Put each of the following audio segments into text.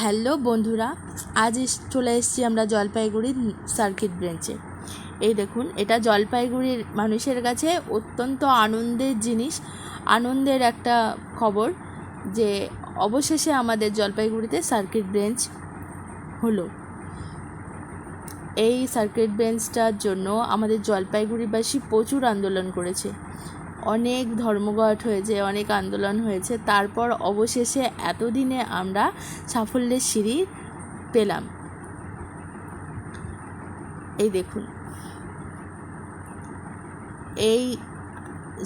Hello বন্ধুরা, আজ চলে এসেছি আমরা জলপাইগুড়ির সার্কিট ব্রেঞ্চে। এই দেখুন, এটা জলপাইগুড়ির মানুষের কাছে অত্যন্ত আনন্দের জিনিস, আনন্দের একটা খবর যে অবশেষে আমাদের জলপাইগুড়িতে সার্কিট ব্রেঞ্চ হলো। এই সার্কিট বেঞ্চটার জন্য আমাদের জলপাইগুড়িবাসী প্রচুর আন্দোলন করেছে। অনেক ধর্মঘট হয়েছে, অনেক আন্দোলন হয়েছে। তারপর অবশেষে এতদিনে আমরা সাফল্যের সিঁড়ি পেলাম। এই দেখুন। এই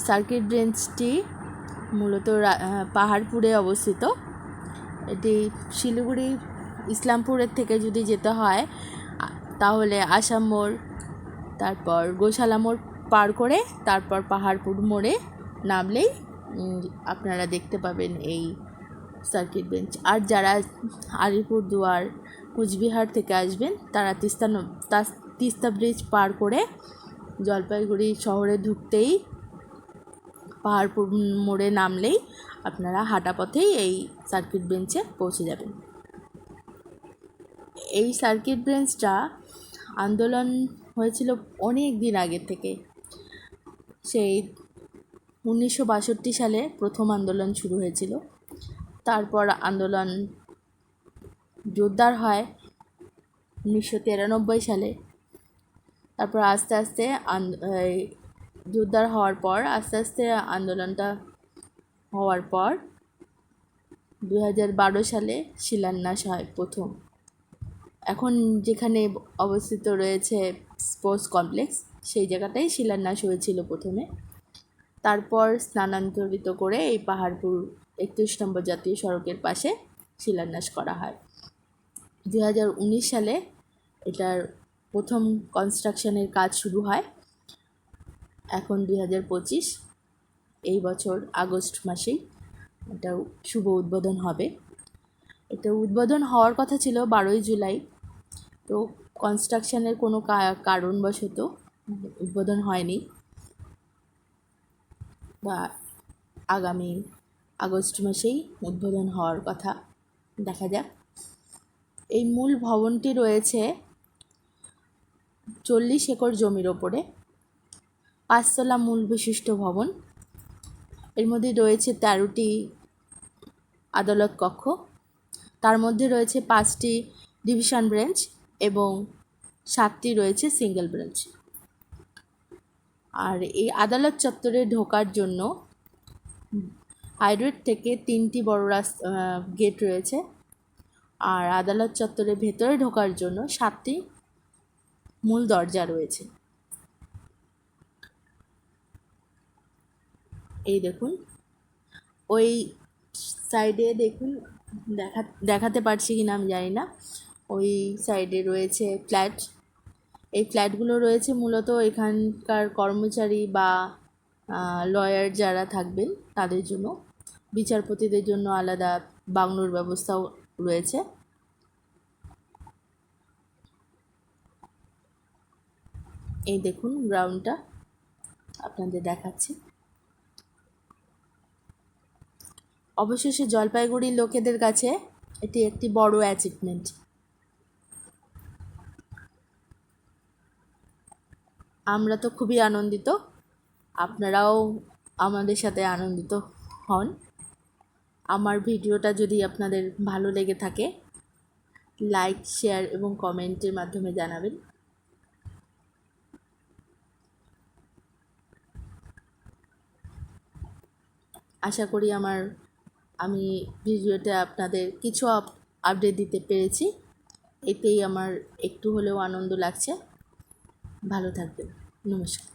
সার্কিট বেঞ্চটি মূলত পাহাড়পুরে অবস্থিত। এটি শিলিগুড়ি, ইসলামপুরের থেকে যদি যেতে হয় তাহলে আসাম মোড়, তারপর গোশালা মোড় পার করে তারপর পাহাড়পুর মোড়ে নামলেই আপনারা দেখতে পাবেন এই সার্কিট বেঞ্চ আর যারা আলিপুর দুয়ার কুচবিহার থেকে আসবেন, তারা তিস্তা তাস- তিস্তা ব্রিজ পার করে জলপাইগুড়ি শহরে ঢুকতেই পাহাড়পুর মোড়ে নামলেই আপনারা হাঁটা পথেই এই সার্কিট বেঞ্চে পৌঁছে যাবেন। এই সার্কিট বেঞ্চটা আন্দোলন হয়েছিল অনেক দিন আগে থেকে। সেই উনিশশো বাষট্টি সালে প্রথম আন্দোলন শুরু হয়েছিল। তারপর আন্দোলন জোরদার হয় উনিশশো তিরানব্বই সালে। তারপর আস্তে আস্তে জোরদার হওয়ার পর, আস্তে আস্তে আন্দোলনটা হওয়ার পর দু হাজার বারো সালে শিলান্যাস হয় প্রথম। এখন যেখানে অবস্থিত রয়েছে স্পোর্টস কমপ্লেক্স সেই জায়গাটাই শিলান্যাস হয়েছিল প্রথমে। তারপর স্থানান্তরিত করে এই পাহাড়পুর একত্রিশ নম্বর জাতীয় সড়কের পাশে শিলান্যাস করা হয়। দু হাজার উনিশ সালে এটার প্রথম কনস্ট্রাকশনের কাজ শুরু হয়। এখন দুই হাজার পঁচিশ, এই বছর আগস্ট মাসেই এটা শুভ উদ্বোধন হবে। এটা উদ্বোধন হওয়ার কথা ছিল বারোই জুলাই। তো কনস্ট্রাকশনের কোনো কারণবশত উদ্বোধন হয়নি বা আগামী আগস্ট মাসেই উদ্বোধন হওয়ার কথা দেখা যাক। এই মূল ভবনটি রয়েছে চল্লিশ একর জমির ওপরে। পাঁচতলা মূল বিশিষ্ট ভবন। এর মধ্যে রয়েছে তেরোটি আদালত কক্ষ। তার মধ্যে রয়েছে পাঁচটি ডিভিশন ব্রেঞ্চ এবং সাতটি রয়েছে সিঙ্গেল ব্রেঞ্চ। আর এই আদালত চত্বরে ঢোকার জন্য হাইরোড থেকে তিনটি বড় রাস্তা গেট রয়েছে। আর আদালত চত্বরের ভেতরে ঢোকার জন্য সাতটি মূল দরজা রয়েছে। এই দেখুন। ওই সাইডে দেখুন, দেখা, দেখাতে পারছি কি না আমি জানি না। ওই সাইডে রয়েছে ফ্ল্যাট। এই ফ্ল্যাটগুলো রয়েছে মূলত এখানকার কর্মচারী বা লয়ার যারা থাকবেন তাদের জন্য। বিচারপতিদের জন্য আলাদা বাংলোর ব্যবস্থাও রয়েছে। এই দেখুন গ্রাউন্ডটা, আপনাদের দেখাচ্ছি। অবশেষে জলপাইগুড়ির লোকেদের কাছে এটি একটি বড় অ্যাচিভমেন্ট আমরা তো খুবই আনন্দিত। আপনারাও আমাদের সাথে আনন্দিত হন। আমার ভিডিওটা যদি আপনাদের ভালো লেগে থাকে লাইক শেয়ার এবং কমেন্টের মাধ্যমে জানাবেন। আশা করি আমার, আমি ভিডিওতে আপনাদের কিছু আপ- আপডেট দিতে পেরেছি। এতেই আমার একটু হলেও আনন্দ লাগছে। ভালো থাকবেন। নমস্কার।